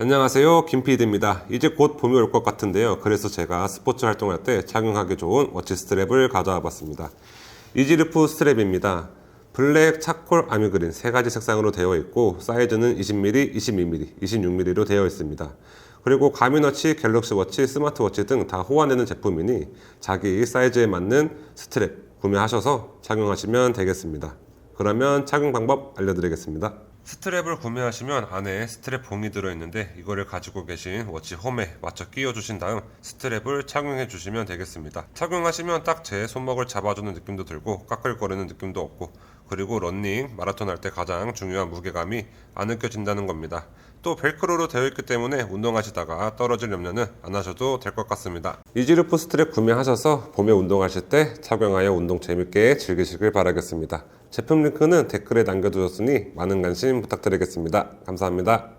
안녕하세요. 김PD입니다. 이제 곧 봄이 올 것 같은데요. 그래서 제가 스포츠 활동할 때 착용하기 좋은 워치 스트랩을 가져와 봤습니다. 이지르프 스트랩입니다. 블랙, 차콜, 아미그린 세 가지 색상으로 되어 있고 사이즈는 20mm, 22mm, 26mm로 되어 있습니다. 그리고 가미너치, 갤럭시워치, 스마트워치 등 다 호환되는 제품이니 자기 사이즈에 맞는 스트랩 구매하셔서 착용하시면 되겠습니다. 그러면 착용 방법 알려드리겠습니다. 스트랩을 구매하시면 안에 스트랩 봉이 들어있는데 이거를 가지고 계신 워치 홈에 맞춰 끼워주신 다음 스트랩을 착용해 주시면 되겠습니다. 착용하시면 딱 제 손목을 잡아주는 느낌도 들고 까끌거리는 느낌도 없고 그리고 런닝, 마라톤 할 때 가장 중요한 무게감이 안 느껴진다는 겁니다. 또 벨크로로 되어 있기 때문에 운동하시다가 떨어질 염려는 안 하셔도 될 것 같습니다. 이지루프 스트랩 구매하셔서 봄에 운동하실 때 착용하여 운동 재밌게 즐기시길 바라겠습니다. 제품 링크는 댓글에 남겨두셨으니 많은 관심 부탁드리겠습니다. 감사합니다.